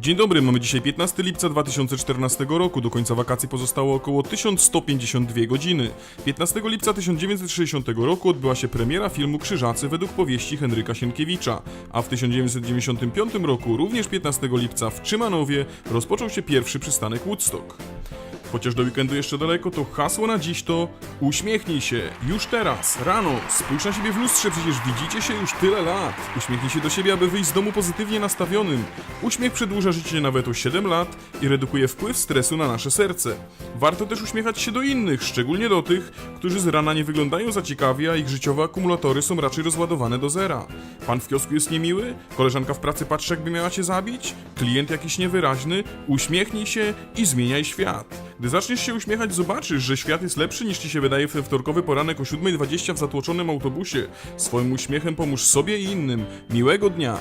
Dzień dobry, mamy dzisiaj 15 lipca 2014 roku. Do końca wakacji pozostało około 1152 godziny. 15 lipca 1960 roku odbyła się premiera filmu Krzyżacy według powieści Henryka Sienkiewicza, a w 1995 roku, również 15 lipca w Czymanowie, rozpoczął się pierwszy przystanek Woodstock. Chociaż do weekendu jeszcze daleko, to hasło na dziś to uśmiechnij się, już teraz, rano, spójrz na siebie w lustrze, przecież widzicie się już tyle lat. Uśmiechnij się do siebie, aby wyjść z domu pozytywnie nastawionym. Uśmiech przedłuża życie nawet o 7 lat i redukuje wpływ stresu na nasze serce. Warto też uśmiechać się do innych, szczególnie do tych, którzy z rana nie wyglądają za ciekawie, a ich życiowe akumulatory są raczej rozładowane do zera. Pan w kiosku jest niemiły? Koleżanka w pracy patrzy jakby miała cię zabić? Klient jakiś niewyraźny? Uśmiechnij się i zmieniaj świat. Gdy zaczniesz się uśmiechać, zobaczysz, że świat jest lepszy niż ci się wydaje we wtorkowy poranek o 7.20 w zatłoczonym autobusie. Swoim uśmiechem pomóż sobie i innym. Miłego dnia!